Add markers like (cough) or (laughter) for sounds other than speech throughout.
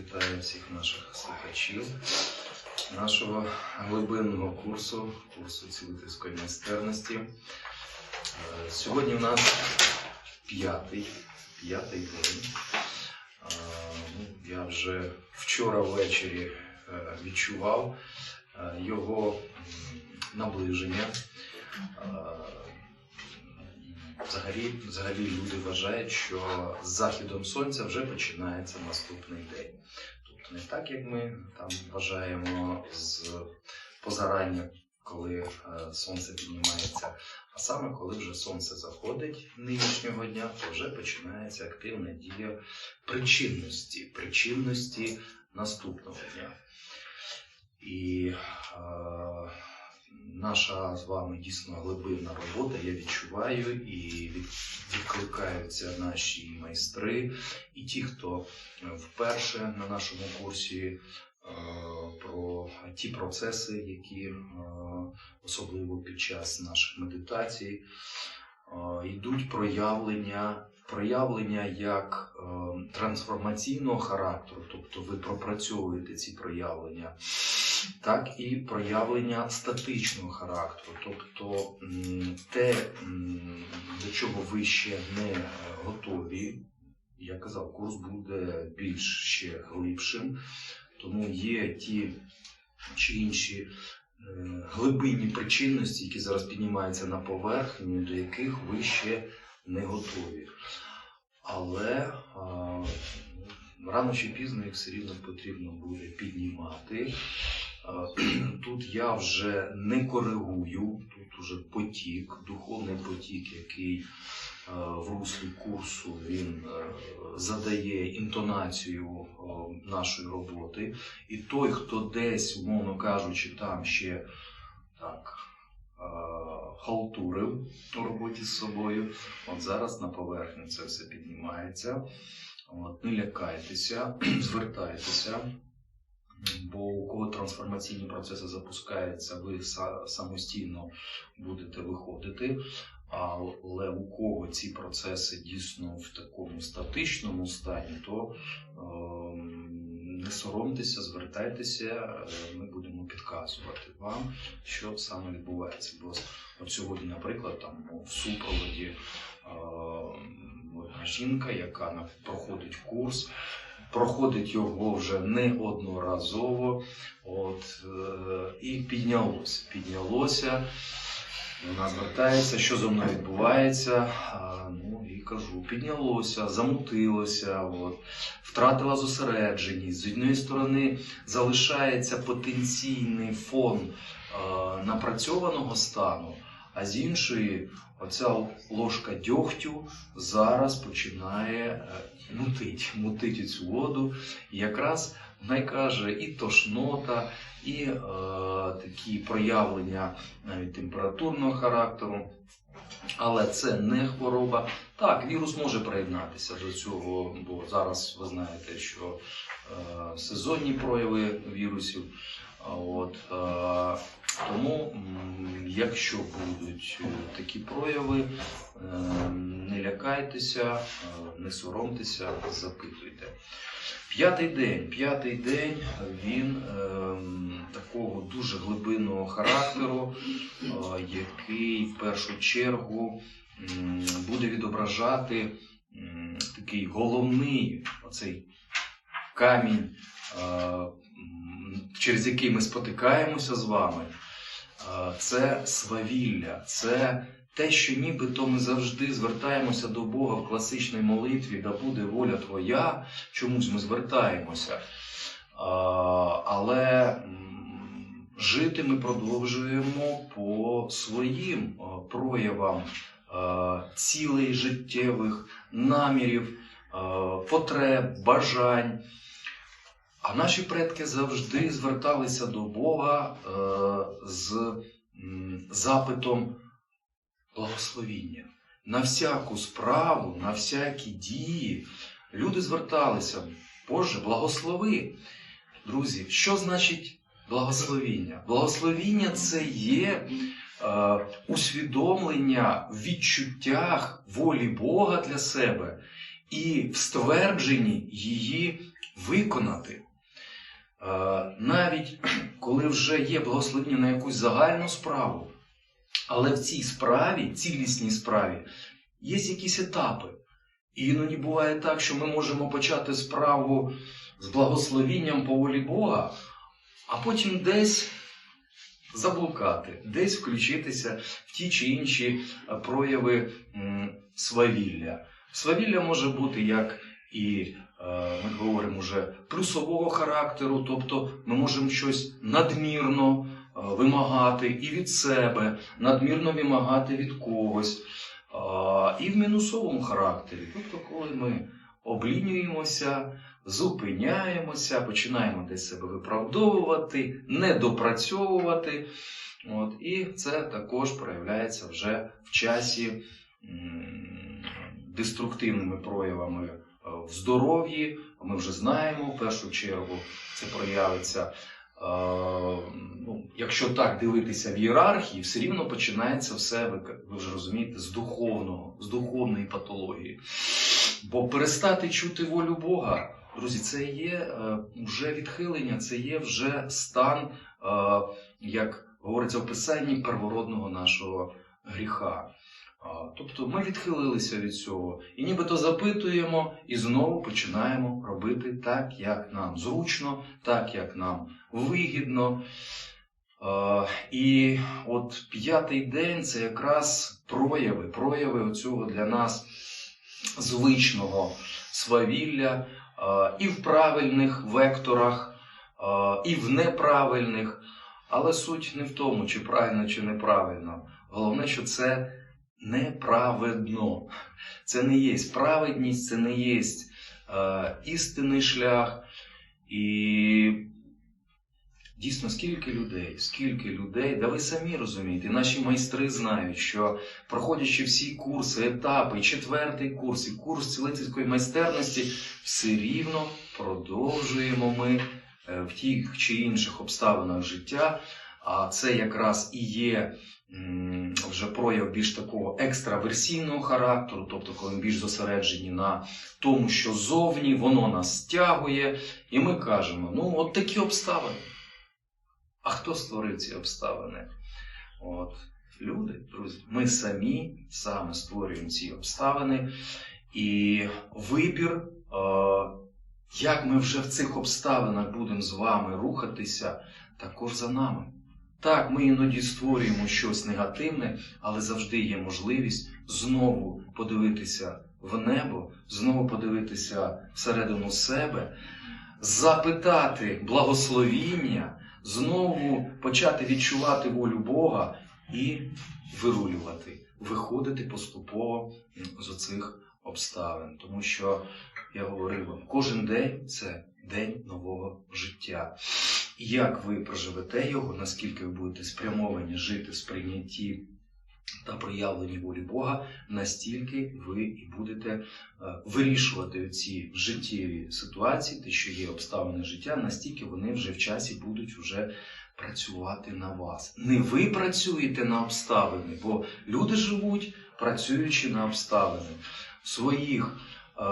Вітаю всіх наших слухачів нашого глибинного курсу, курсу цілительської майстерності. Е, Сьогодні у нас п'ятий, п'ятий день. Е, ну, Я вже вчора ввечері е, відчував його наближення. Взагалі, взагалі люди вважають, що з заходом сонця вже починається наступний день. Тобто не так, як ми там вважаємо з позарання, коли е, сонце піднімається, а саме коли вже сонце заходить нинішнього дня, то вже починається активна дія причинності, причинності наступного дня. І е, наша з вами дійсно глибинна робота, я відчуваю, і відкликаються наші майстри, і ті, хто е, вперше на нашому курсі е, про ті процеси, які е, особливо під час наших медитацій йдуть проявлення. Проявлення як трансформаційного характеру, тобто ви пропрацьовуєте ці проявлення, так і проявлення статичного характеру, тобто те, до чого ви ще не е, готові. Я казав, курс буде більш ще глибшим, тому є ті чи інші е, глибинні причинності, які зараз піднімаються на поверхню, до яких ви ще не готові. Але а, рано чи пізно їх все рівно потрібно буде піднімати. Тут я вже не коригую, тут уже потік, духовний потік, який е, в руслі курсу він е, задає інтонацію е, нашої роботи. І той, хто десь, умовно кажучи, там ще так халтурив у роботі з собою, от зараз на поверхню це все піднімається. От, не лякайтеся, (clears throat) звертайтеся. Бо у кого трансформаційні процеси запускаються, ви самостійно будете виходити. Але у кого ці процеси дійсно в такому статичному стані, то ем, не соромтеся, звертайтеся, е, ми будемо підказувати вам, що саме відбувається. Бо от сьогодні, наприклад, там в супроводі е, жінка, яка проходить курс, проходить його вже неодноразово, от, е, і піднялося. Піднялося. Вона звертається, що зо мною відбувається. Ну і кажу, піднялося, замутилося, от, втратила зосередженість. З однієї сторони залишається потенційний фон е, напрацьованого стану, а з іншої, оця ложка дьогтю зараз починає е, мутить, мутить цю воду. І якраз вона й каже, і тошнота, і е, такі проявлення навіть температурного характеру. Але це не хвороба. Так, вірус може приєднатися до цього, бо зараз ви знаєте, що е, сезонні прояви вірусів. От, е, тому, якщо будуть е, такі прояви, е, не лякайтеся, не соромтеся, запитуйте. П'ятий день. П'ятий день він такого дуже глибинного характеру, який в першу чергу буде відображати такий головний оцей камінь, через який ми спотикаємося з вами. Е, Це свавілля, це те, що нібито ми завжди звертаємося до Бога в класичній молитві, да буде воля Твоя, чомусь ми звертаємося. Але жити ми продовжуємо по своїм проявам цілей життєвих намірів, потреб, бажань. А наші предки завжди зверталися до Бога е, з м, запитом благословіння. На всяку справу, на всякі дії люди зверталися. Боже, благослови. Друзі, що значить благословіння? Благословіння це є е, усвідомлення в відчуттях волі Бога для себе і в ствердженні її виконати. Навіть коли вже є благословення на якусь загальну справу, але в цій справі, цілісній справі, є якісь етапи. І іноді буває так, що ми можемо почати справу з благословінням по волі Бога, а потім десь заблукати, десь включитися в ті чи інші прояви свавілля. Свавілля може бути як і ми говоримо вже плюсового характеру, тобто ми можемо щось надмірно е, вимагати і від себе, надмірно вимагати від когось. І в мінусовому характері, тобто, коли ми облінюємося, зупиняємося, починаємо десь себе виправдовувати, недопрацьовувати. От, і це також проявляється вже в часі деструктивними проявами е, в здоров'ї. Ми вже знаємо, в першу чергу це проявиться. Е, ну, якщо так дивитися в ієрархії, все рівно починається все, ви, вже розумієте, з духовного, з духовної патології. Бо перестати чути волю Бога, друзі, це є е, вже відхилення, це є вже стан, е, як говориться в Писанні, первородного нашого гріха. Тобто ми відхилилися від цього і нібито запитуємо і знову починаємо робити так, як нам зручно, так, як нам вигідно. І от п'ятий день це якраз прояви, прояви оцього для нас звичного свавілля і в правильних векторах, і в неправильних. Але суть не в тому, чи правильно, чи неправильно. Головне, що це неправедно. Це не є праведність, це не є е, істинний шлях. І дійсно, скільки людей, скільки людей, да ви самі розумієте, наші майстри знають, що проходячи всі курси, етапи, четвертий курс і курс цілительської майстерності, все рівно продовжуємо ми е, в тих чи інших обставинах життя. А це якраз і є вже прояв більш такого екстраверсійного характеру, тобто коли ми більш зосереджені на тому, що зовні воно нас стягує, і ми кажемо: ну, от такі обставини. А хто створив ці обставини? От люди, друзі, ми самі саме створюємо ці обставини, і вибір, як ми вже в цих обставинах будемо з вами рухатися, також за нами. Так, ми іноді створюємо щось негативне, але завжди є можливість знову подивитися в небо, знову подивитися всередину себе, запитати благословіння, знову почати відчувати волю Бога і вирулювати, виходити поступово з оцих обставин. Тому що я говорив вам, кожен день це день нового життя. Як ви проживете його, наскільки ви будете спрямовані жити в сприйнятті та проявленні волі Бога, настільки ви і будете е, вирішувати ці життєві ситуації, те, що є обставини життя, настільки вони вже в часі будуть вже працювати на вас. Не ви працюєте на обставини, бо люди живуть, працюючи на обставини в своїх е,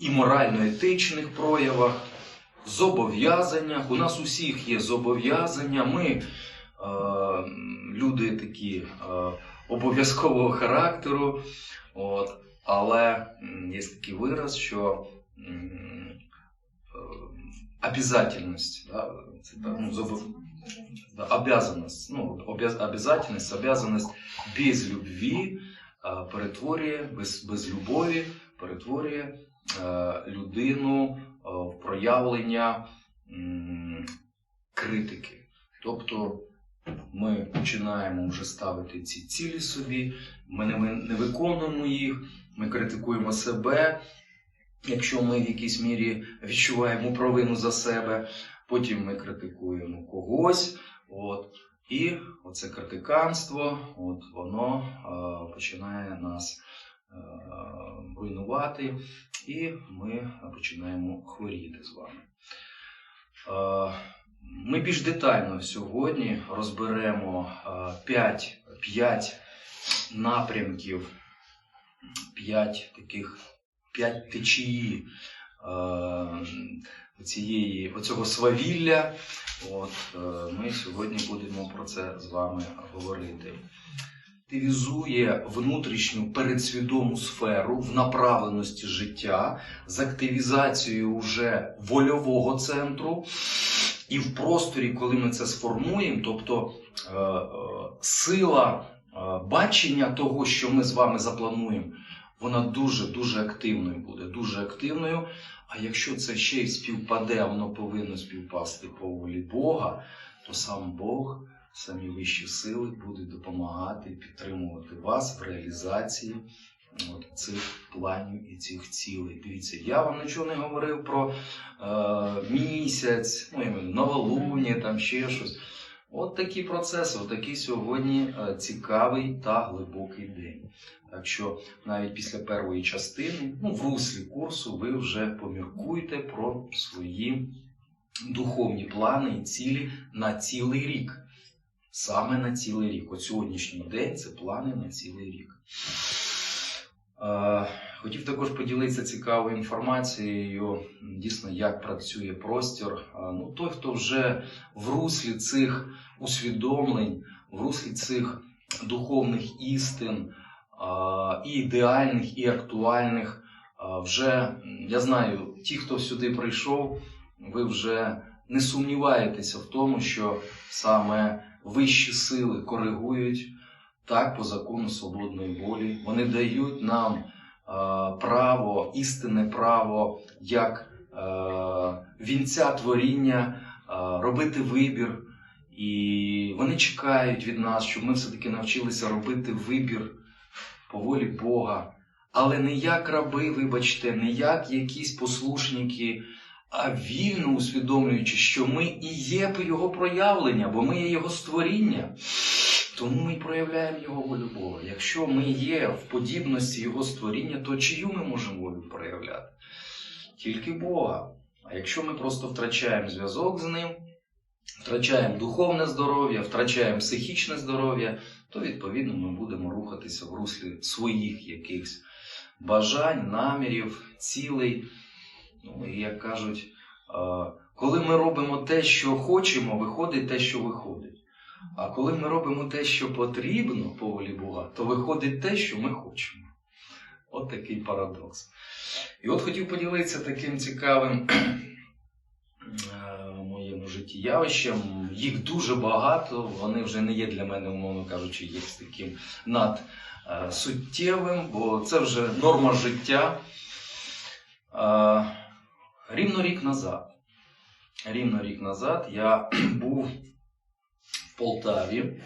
і морально-етичних проявах зобов'язаннях. У нас усіх є зобов'язання. Ми е, люди такі е, обов'язкового характеру. От, але є такий вираз, що е, обязательность, да, ну, обязанность, ну, обяз... обязанность без любви е, перетворює, без, без любові перетворює е, людину в проявлення критики. Тобто ми починаємо вже ставити ці цілі собі, ми не, виконуємо їх, ми критикуємо себе, якщо ми в якійсь мірі відчуваємо провину за себе, потім ми критикуємо когось. От, і оце критиканство, от воно е, починає нас е, руйнувати, і ми починаємо хворіти з вами. Е, Ми більш детально сьогодні розберемо 5, 5 напрямків, 5 таких 5 течії е, цієї, оцього свавілля. От, е, ми сьогодні будемо про це з вами говорити. Активізує внутрішню передсвідому сферу в направленості життя з активізацією вже вольового центру. І в просторі, коли ми це сформуємо, тобто е, е, сила е, бачення того, що ми з вами заплануємо, вона дуже-дуже активною буде, дуже активною. А якщо це ще й співпаде, воно повинно співпасти по волі Бога, то сам Бог, самі вищі сили будуть допомагати підтримувати вас в реалізації от, цих планів і цих цілей. Дивіться, я вам нічого не говорив про е, місяць, ну, я новолуння, там ще щось. От такі процеси, от такий сьогодні е, цікавий та глибокий день. Так що навіть після першої частини, ну, в руслі курсу, ви вже поміркуйте про свої духовні плани і цілі на цілий рік. Саме на цілий рік. От сьогоднішній день це плани на цілий рік. Е, Хотів також поділитися цікавою інформацією, дійсно, як працює простір. Е, Ну, той, хто вже в руслі цих усвідомлень, в руслі цих духовних істин, і ідеальних, і актуальних. Вже я знаю, ті, хто сюди прийшов, ви вже не сумніваєтеся в тому, що саме вищі сили коригують так по закону свободної волі. Вони дають нам а, право, істинне право як е, вінця творіння а, робити вибір. І вони чекають від нас, щоб ми все-таки навчилися робити вибір по волі Бога. Але не як раби, вибачте, не як якісь послушники, а вільно усвідомлюючи, що ми і є його проявлення, бо ми є його створіння. Тому ми проявляємо його волю Бога. Якщо ми є в подібності його створіння, то чию ми можемо волю проявляти? Тільки Бога. А якщо ми просто втрачаємо зв'язок з ним, втрачаємо духовне здоров'я, втрачаємо психічне здоров'я, то відповідно ми будемо рухатися в руслі своїх якихось бажань, намірів, цілей. Ну і як кажуть, е, коли ми робимо те, що хочемо, виходить те, що виходить. А коли ми робимо те, що потрібно по волі Бога, то виходить те, що ми хочемо. От такий парадокс. І от хотів поділитися таким цікавим е, моєму житті явищем. Їх дуже багато, вони вже не є для мене, умовно кажучи, якимось таким над е, бо це вже норма життя. Рівно рік назад. Рівно рік назад я (clears throat) був в Полтаві.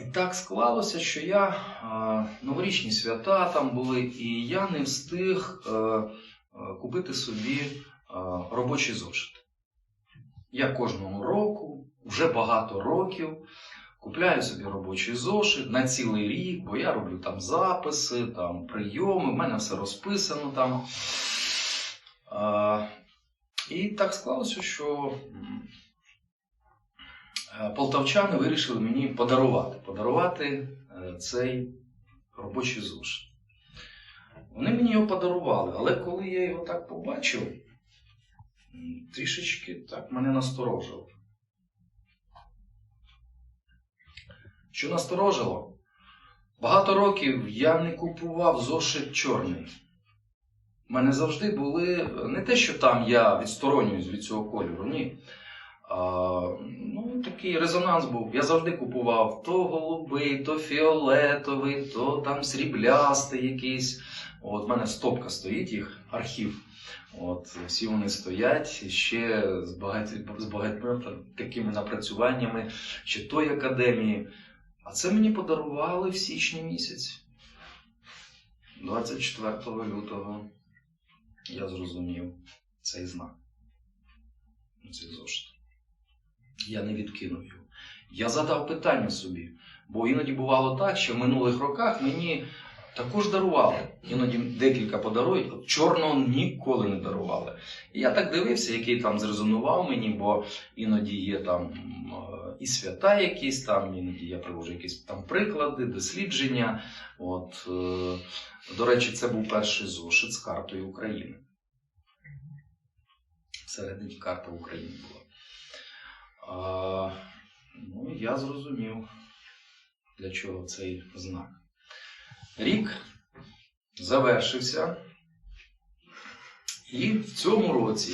І так склалося, що я новорічні свята там були, і я не встиг е, е, купити собі е, робочий зошит. Я кожного року, вже багато років, купляю собі робочий зошит на цілий рік, бо я роблю там записи, там прийоми, в мене все розписано там. І так склалося, що е, полтавчани вирішили мені подарувати, подарувати е, цей робочий зошит. Вони мені його подарували, але коли я його так побачив, трішечки так мене насторожило. Що насторожило? Багато років я не купував зошит чорний. У мене завжди були не те, що там я відсторонююсь від цього кольору, ні. А, ну, такий резонанс був. Я завжди купував то голубий, то фіолетовий, то там сріблястий якийсь. От в мене стопка стоїть їх, архів. От, всі вони стоять ще з, багать... з багатьма такими напрацюваннями ще тої академії. А це мені подарували в січні місяці. 24 лютого я зрозумів цей знак. Цей зошит. Я не відкинув його. Я задав питання собі, бо іноді бувало так, що в минулих роках мені також дарували. Іноді декілька подарують, от чорного ніколи не дарували. І я так дивився, який там зрезонував мені, бо іноді є там е, і свята якісь там, іноді я привожу якісь там приклади, дослідження. От, е, до речі, це був перший зошит з картою України. всередині карта України була. Ну, я зрозумів, для чого цей знак. Рік завершився. І в цьому році,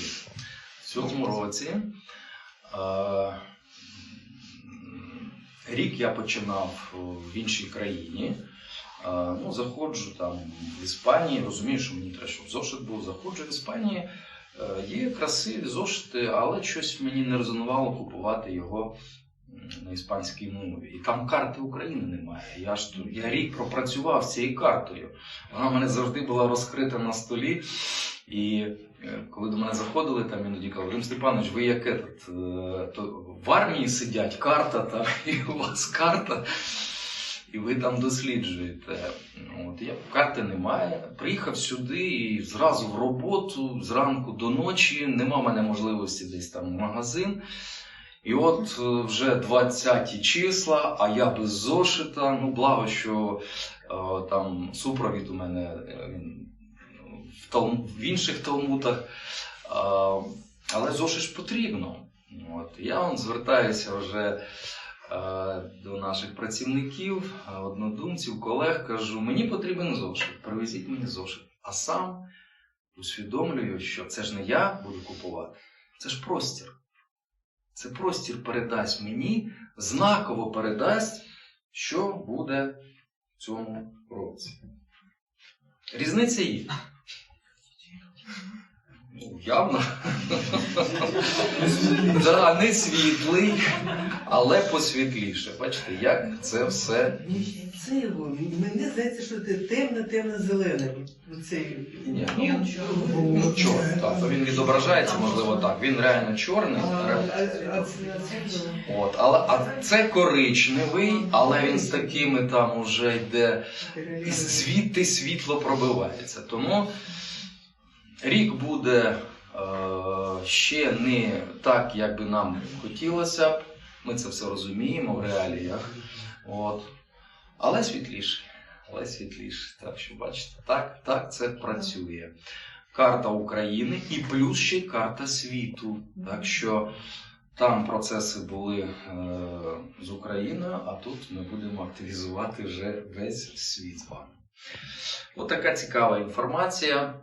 в цьому році е, рік я починав в іншій країні. Е, ну, заходжу там в Іспанії, розумію, що мені треба, щоб зошит був. Заходжу в Іспанії. Е, є красиві зошити, але щось мені не резонувало купувати його на іспанській мові. І там карти України немає. Я ж я рік пропрацював з цією картою. Вона в мене завжди була розкрита на столі. І е, коли до мене заходили, там іноді казали, Рим Степанович, ви як этот, е, то в армії сидять, карта там, (laughs) і у вас карта, і ви там досліджуєте. От, я, карти немає. Приїхав сюди і зразу в роботу, зранку до ночі, нема мене можливості десь там в магазин. І от е, вже 20 числа, а я без зошита. Ну, благо, що е, там супровід у мене е, він в, інших талмутах. Але зошит потрібно. От. Я он звертаюся вже до наших працівників, однодумців, колег, кажу, мені потрібен зошит, привезіть мені зошит. А сам усвідомлюю, що це ж не я буду купувати, це ж простір. Це простір передасть мені, знаково передасть, що буде в цьому році. Різниця є. Ну, явно. да, не світлий, але посвітліше. Бачите, як це все. Це його. Мені здається, що це темно, темно зелене. Ні, ну, ну, чорний, так, то він відображається, можливо, так. Він реально чорний. От, але а це коричневий, але він з такими там уже йде. І звідти світло пробивається. Тому рік буде е, ще не так, як би нам хотілося б. Ми це все розуміємо в реаліях. От. Але світліше. Але світліше. Так що бачите, так, так це працює. Карта України і плюс ще карта світу. Так що там процеси були е, з Україною, а тут ми будемо активізувати вже весь світ з вами. От така цікава інформація.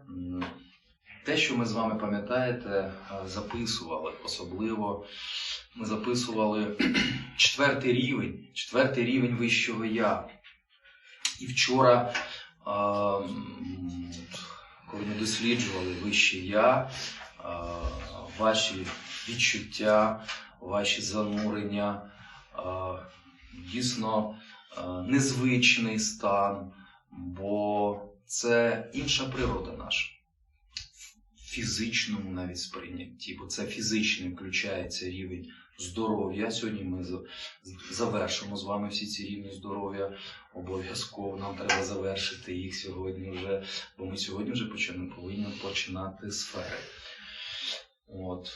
Те, що ми з вами пам'ятаєте, е, записували. Особливо ми записували (clears throat) четвертий рівень, четвертий рівень вищого я. І вчора, коли ми досліджували вище я, ваші відчуття, ваші занурення, дійсно незвичний стан, бо це інша природа наша. Фізичному навіть сприйнятті, бо це фізично включається рівень здоров'я. Сьогодні ми завершимо з вами всі ці рівні здоров'я. Обов'язково нам треба завершити їх сьогодні вже, бо ми сьогодні вже почали, повинні починати сфери. От,